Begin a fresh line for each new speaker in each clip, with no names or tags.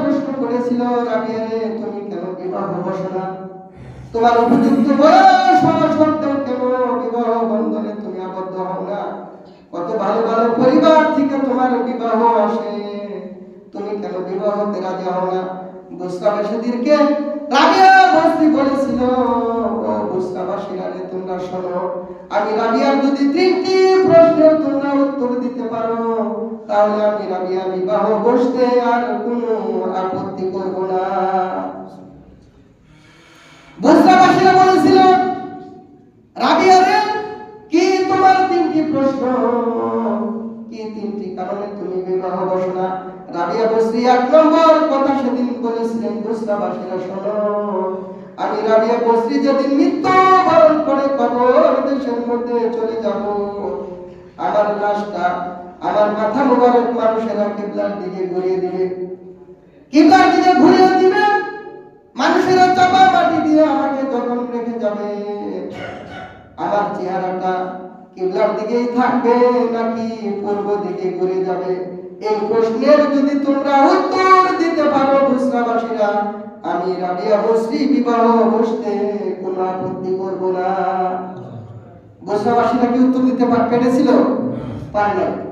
প্রশ্ন করেছিল, রাবিয়া রে তুমি কেন বিবাহ তোমার উপযুক্ত বয়স কেন বিবাহ বন্ধনে তুমি আবদ্ধ হও না? কত ভালো ভালো পরিবার থেকে তোমার বিবাহ আসে। তুমি কেন বিবাহতে রাজি হও না? বুসরাবাসীদেরকে রাবিয়া বস্তি বলেছিল, ও তোমরা শোনো, আমি রাবিয়ার যদি তিনটি প্রশ্নের তোমরা উত্তর দিতে পারো আমি রাবিয়া বিবাহ বসতে আর কোনো আপত্তি করব না। বুসরাবাসীরা বলেছিল রাবিয়া রে, কি তোমার তিনটি প্রশ্ন? কি তিনটি কারণে তুমি বিবাহ বসো না? রাবিয়া বসরি এক নম্বর কথা সেদিন বলেছিলেন বুসরাবাসীরা শোনো। আমি রাবিয়া বসরি যেদিন মৃত্যুবরণ করে কবর দেশের মধ্যে চলে যাব, আমার লাশটা আমার মাথা মোবারক মানুষেরা কিবলার দিকে ঘুরিয়ে দিবে। কিবলার দিকে ঘুরিয়ে দিবে। মানুষেরা চাপা মাটি দিয়ে আমাকে যখন রেখে যাবে। আমার চেহারাটা কিবলার দিকেই থাকবে নাকি পূর্ব দিকে ঘুরে যাবে? এই প্রশ্নের যদি তোমরা উত্তর দিতে পারো বুসরাবাসীরা আমি রাবিয়া বসরি বিবাহ বসতে কোনো আপত্তি করব না। বুসরাবাসীরা কি উত্তর দিতে পার পেরেছিল? পারে না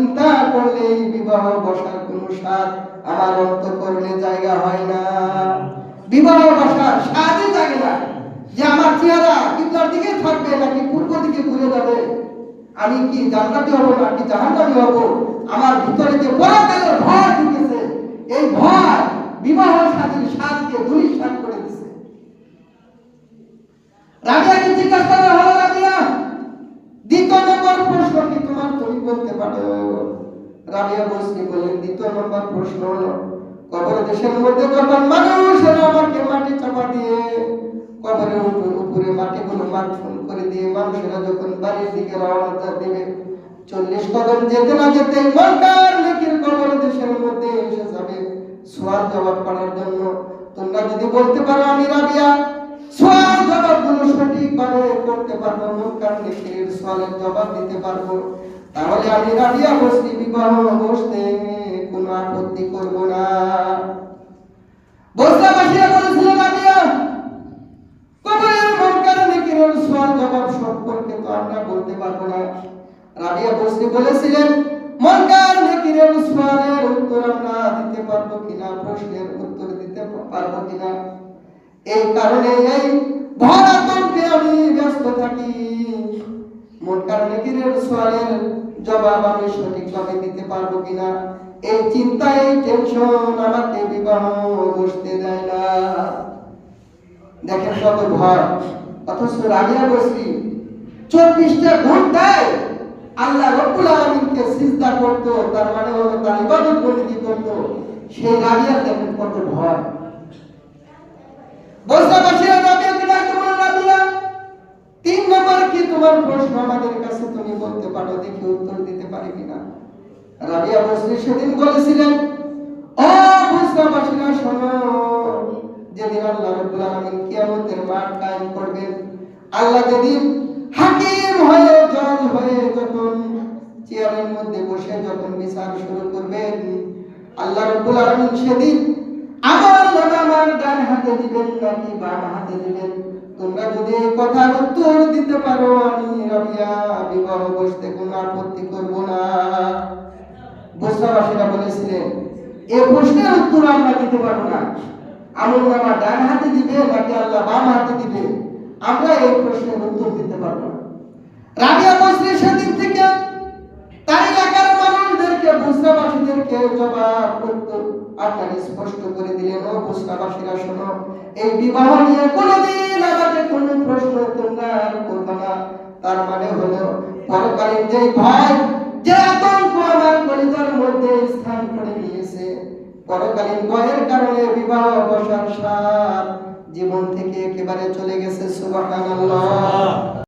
চিন্তা করলে এই বিবাহ বসার কোনো স্বাদ আমার অন্তঃকরণে জায়গা হয় না। বিবাহ বসার স্বাদই জাগে না। যে আমার চেহারা কিবলার দিকে থাকবে নাকি পূর্ব দিকে ঘুরে যাবে? আমি কি জান্নাতি হব নাকি জাহান্নামী হব? আমার ভিতরে যে পরকালের ভয় ঢুকেছে, এই ভয় বিবাহ স্বাদকে করে দিছে। রাবিয়াকে জিজ্ঞাসা করা হলো রাবিয়া? দ্বিতীয় নম্বর তোমার তুমি পারো? রাবিয়া বসনি বললেন দ্বিতীয় নম্বর প্রশ্ন হলো, কবর দেশের মধ্যে যখন মানুষেরা আমাকে মাটি চাপা দিয়ে, কবরের উপরে উপরে মাটিগুলো মাঠন করে দিয়ে মানুষেরা যখন বাড়ির দিকে রওনা দেবে, চল্লিশ কদম যেতে না যেতে মনকার নেকির কবর দেশের মধ্যে এসে যাবে। সোয়াল জবাব করার জন্য তোমরা যদি বলতে পারো আমি রাবিয়া সোয়াল জবাবগুলো সঠিকভাবে করতে পারব, মনকার নেকির সোয়ালের জবাব দিতে পারব। তাহলে আমি রাবিয়া বসলি বিবাহ বসতে কোনো আপত্তি করব না। কবরের সোয়াল জবাব সম্পর্কে তো আমরা বলতে পারব না? রাবিয়া বলেছিলেন সোয়ালের উত্তর আমরা দিতে পারব কিনা, প্রশ্নের উত্তর দিতে পারব কিনা? এই কারণে এই ভর আমি ব্যস্ত থাকি। মনকার নেকিরের সোয়ালের জবাব আমি সঠিকভাবে দিতে পারব কিনা? এই চিন্তা এই টেনশন আমাকে বিবাহ বসতে দেয় না। দেখেন কত ভয়। অথচ রাবিয়া বসরি চব্বিশটা ঘন্টায় আল্লাহ রব্বুল আলমিনকে সিজদা করতো, তার মানে হলো তার ইবাদত বন্দি করতো। সেই রাবিয়ার দেখেন কত ভয়। বসরাবাসীরা তোমার প্রশ্ন আমাদের কাছে তুমি বলতে পারো, দেখি উত্তর দিতে পারি কিনা? রাবিয়া বসরি সেদিন বলেছিলেন ও শোনো। যেদিন আল্লাহ রব্বুল আলামিন কিয়ামতের মাঠ কায়েম করবেন, আল্লাহ যেদিন হাকিম হয়ে, জজ হয়ে যখন চেয়ারের মধ্যে বসে যখন বিচার শুরু করবেন, আল্লাহ রব্বুল আলামিন সেদিন আমার ডান হাতে দিবেন নাকি বাম হাতে দিবেন? যদি কথার উত্তর দিতে পারো, আমি রাবিয়া বিবাহ বসতে কোনো আপত্তি করব না। বসরাবাসীরা বলেছিলেন এই প্রশ্নের উত্তর আমরা দিতে পারব না। আমল ডান হাতে দিবে নাকি আল্লাহ বাম হাতে দিবে? আমরা এই প্রশ্নের উত্তর দিতে পারব না। রাবিয়া থেকে তার এলাকার মানুষদেরকে জবাব আপনাকে স্পষ্ট করে দিলেন। ও শোনো, এই বিবাহ নিয়ে কোনোদিন তার মানে হলো পরকালীন যে ভয় যে আতঙ্ক আমার কলিতার মধ্যে স্থান করে নিয়েছে পরকালীন ভয়ের কারণে বিবাহ অবসর সার জীবন থেকে একেবারে চলে গেছে সুবাহ